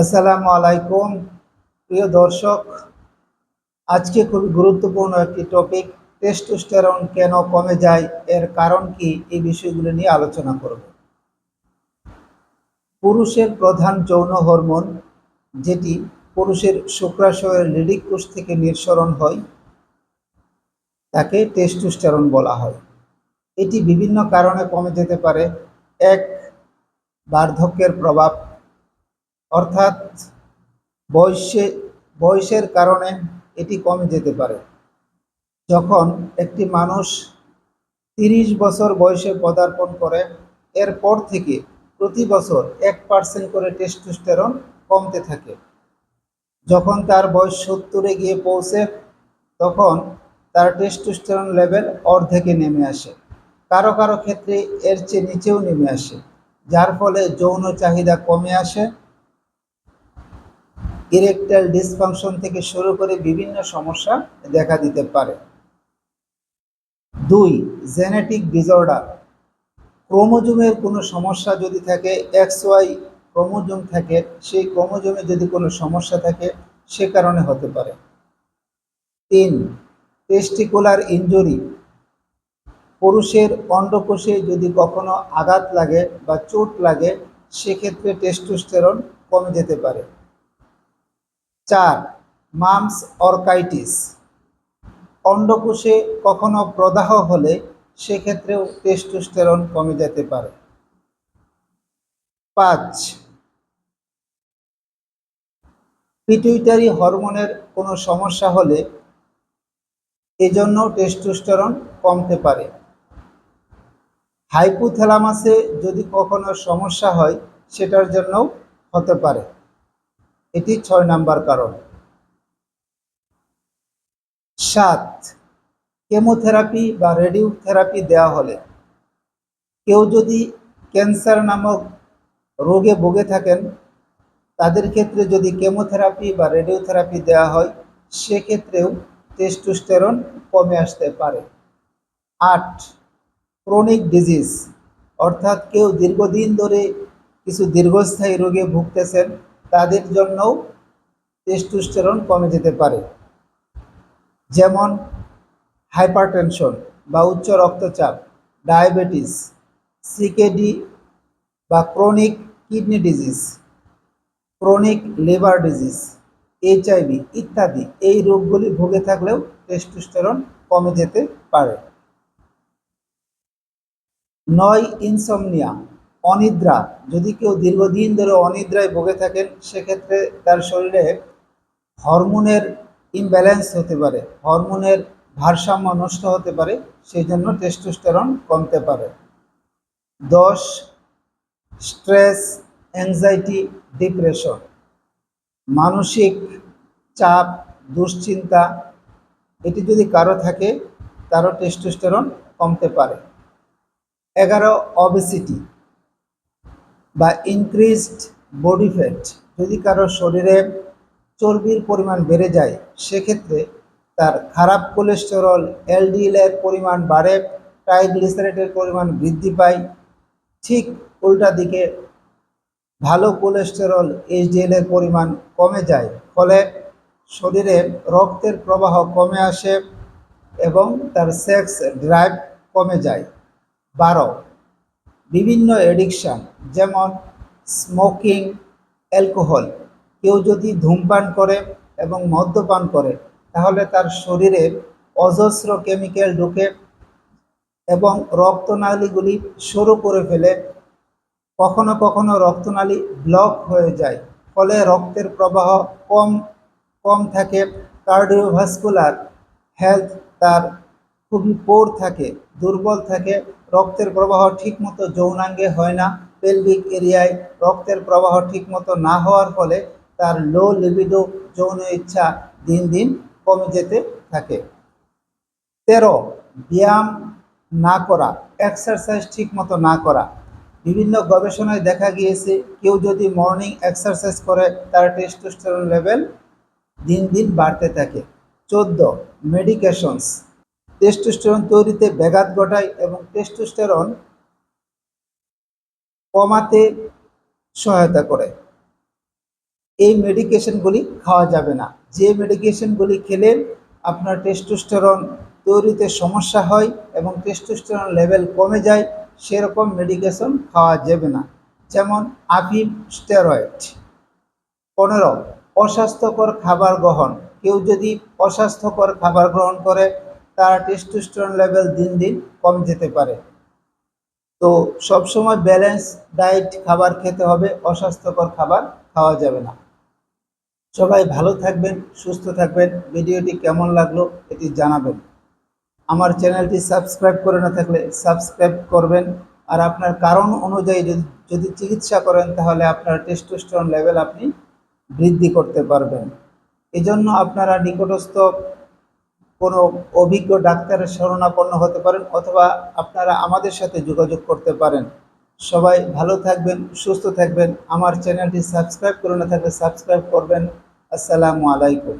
আসসালামু আলাইকুম। প্রিয় দর্শক, আজকে খুবই গুরুত্বপূর্ণ একটি টপিক টেস্টোস্টেরন কেন কমে যায়? এর কারণ কি? এই বিষয়গুলো নিয়ে আলোচনা করব। পুরুষের প্রধান যৌন হরমোন, যেটি পুরুষের শুক্রাশয়ের লিডিক কোষ থেকে নিঃসরণ হয়, তাকে টেস্টোস্টেরন বলা হয়। এটি বিভিন্ন কারণে কমে যেতে পারে। এক, বার্ধক্যের প্রভাব। অর্থাৎ বয়সে, বয়সের কারণে এটি কমে যেতে পারে। যখন একটি মানুষ তিরিশ বছর বয়সে পদার্পণ করে, এরপর থেকে প্রতি বছর এক পার্সেন্ট করে টেস্টোস্টেরন কমতে থাকে। যখন তার বয়স সত্তরে গিয়ে পৌঁছে, তখন তার টেস্টোস্টেরন লেভেল অর্ধেকে নেমে আসে। কারও কারও ক্ষেত্রে এর চেয়ে নিচেও নেমে আসে, যার ফলে যৌন চাহিদা কমে আসে। ইরেকটাইল ডিসফাংশন থেকে শুরু করে বিভিন্ন সমস্যা দেখা দিতে পারে। দুই, জেনেটিক ডিসঅর্ডার। ক্রোমোজোমের কোনো সমস্যা যদি থাকে, এক্স ওয়াই ক্রোমোজোম থাকে, সেই ক্রোমোজোমে যদি কোনো সমস্যা থাকে, সে কারণে হতে পারে। তিন, টেস্টিকুলার ইনজুরি। পুরুষের অন্ডকোষে যদি কখনো আঘাত লাগে বা চোট লাগে, সেক্ষেত্রে টেস্টোস্টেরন কমে যেতে পারে। চার, মামস অর্কাইটিস। অন্ডকোষে কখনো প্রদাহ হলে সেক্ষেত্রেও টেস্টোস্টেরন কমে যেতে পারে। পাঁচ পিটুইটারি হরমোনের কোনো সমস্যা হলে এজন্য টেস্টোস্টেরন কমতে পারে। হাইপোথ্যালামাসে যদি কখনো সমস্যা হয়, সেটার জন্যও হতে পারে। এটি ছয় নাম্বার কারণ। সাত, কেমোথেরাপি বা রেডিও থেরাপি দেওয়া হলে। কেউ যদি ক্যান্সার নামক রোগে ভুগে থাকেন, তাদের ক্ষেত্রে যদি কেমোথেরাপি বা রেডিওথেরাপি দেওয়া হয়, সেক্ষেত্রেও টেস্টোস্টেরন কমে আসতে পারে। আট ক্রনিক ডিজিজ, অর্থাৎ কেউ দীর্ঘদিন ধরে কিছু দীর্ঘস্থায়ী রোগে ভুগতেছেন, তাদের জন্যও টেস্টোস্টেরন কমে যেতে পারে। যেমন হাইপারটেনশন বা উচ্চ রক্তচাপ ডায়াবেটিস সিকেডি বা chronic kidney disease chronic liver disease HIV ইত্যাদি। এই রোগগুলি ভুগে থাকলেও টেস্টোস্টেরন কমে যেতে পারে। নয় ইনসমনিয়া, অনিদ্রা। যদি কেউ দীর্ঘদিন ধরে অনিদ্রায় ভুগে থাকেন, সেক্ষেত্রে তার শরীরে হরমোনের ইমব্যালেন্স হতে পারে, হরমোনের ভারসাম্য নষ্ট হতে পারে সেই জন্য টেস্টোস্টেরন কমতে পারে। দশ স্ট্রেস অ্যাংজাইটি ডিপ্রেশন মানসিক চাপ, দুশ্চিন্তা, এটি যদি কারও থাকে, তারও টেস্টোস্টেরন কমতে পারে। এগারো অবেসিটি বা ইনক্রিজড বডি ফ্যাট যদি কারও শরীরে চর্বির পরিমাণ বেড়ে যায়, সেক্ষেত্রে তার খারাপ কোলেস্টেরল এলডিএল এর পরিমাণ বাড়ে ট্রাইগ্লিসারাইডের পরিমাণ বৃদ্ধি পায়। ঠিক উল্টা দিকে ভালো কোলেস্টেরল এইচডিএল এর পরিমাণ কমে যায়, ফলে শরীরে রক্তের প্রবাহ কমে আসে এবং তার সেক্স ড্রাইভ কমে যায়। বারো। বিভিন্ন এডিকশান যেমন স্মোকিং অ্যালকোহল কেউ যদি ধূমপান করে এবং মদ্যপান করে, তাহলে তার শরীরে অজস্র কেমিক্যাল ঢুকে এবং রক্তনালীগুলি সরু করে ফেলে। কখনো কখনো রক্তনালী ব্লক হয়ে যায়, ফলে রক্তের প্রবাহ কম কম থাকে। কার্ডিওভাস্কুলার হেলথ তার খুবই পোর থাকে, দুর্বল থাকে, রক্তের প্রবাহ ঠিকমতো যৌনাঙ্গে হয় না পেলভিক এরিয়ায় রক্তের প্রবাহ ঠিকমতো না হওয়ার ফলে তার লো লিবিডো যৌন ইচ্ছা দিন দিন কমে যেতে থাকে। তেরো, ব্যায়াম না করা এক্সারসাইজ ঠিকমতো না করা। বিভিন্ন গবেষণায় দেখা গিয়েছে, কেউ যদি মর্নিং এক্সারসাইজ করে, তার টেস্টোস্টেরন লেভেল দিন দিন বাড়তে থাকে। চোদ্দ মেডিকেশনস টেস্টোস্টেরন তৈরিতে ব্যাঘাত ঘটায় এবং টেস্টোস্টেরন কমাতে সহায়তা করে। এই মেডিকেশনগুলি খাওয়া যাবে না। যে মেডিকেশনগুলি খেলে আপনার টেস্টোস্টেরন তৈরিতে সমস্যা হয় এবং টেস্টোস্টেরন লেভেল কমে যায়, সেরকম মেডিকেশন খাওয়া যাবে না। যেমন আফিম স্টেরয়েড পনেরো, অস্বাস্থ্যকর খাবার গ্রহণ। কেউ যদি অস্বাস্থ্যকর খাবার গ্রহণ করে তার টেস্টোস্টেরন লেভেল দিন দিন কম যেতে পারে। তো সবসময় ব্যালেন্স ডায়েট খাবার খেতে হবে, অস্বাস্থ্যকর খাবার খাওয়া যাবে না। সবাই ভালো থাকবেন, সুস্থ থাকবেন। ভিডিওটি কেমন লাগল এটি জানাবেন। আমার চ্যানেলটি সাবস্ক্রাইব করে না থাকলে সাবস্ক্রাইব করবেন। আর আপনার কারণ অনুযায়ী যদি যদি চিকিৎসা করেন, তাহলে আপনার টেস্টোস্টেরন লেভেল আপনি বৃদ্ধি করতে পারবেন। এজন্য আপনারা নিকটস্থ কোনো অভিজ্ঞ ডাক্তারের শরণাপন্ন হতে পারেন অথবা আপনারা আমাদের সাথে যোগাযোগ করতে পারেন। সবাই ভালো থাকবেন, সুস্থ থাকবেন। আমার চ্যানেলটি সাবস্ক্রাইব করে না থাকলে সাবস্ক্রাইব করবেন। আসসালামু আলাইকুম।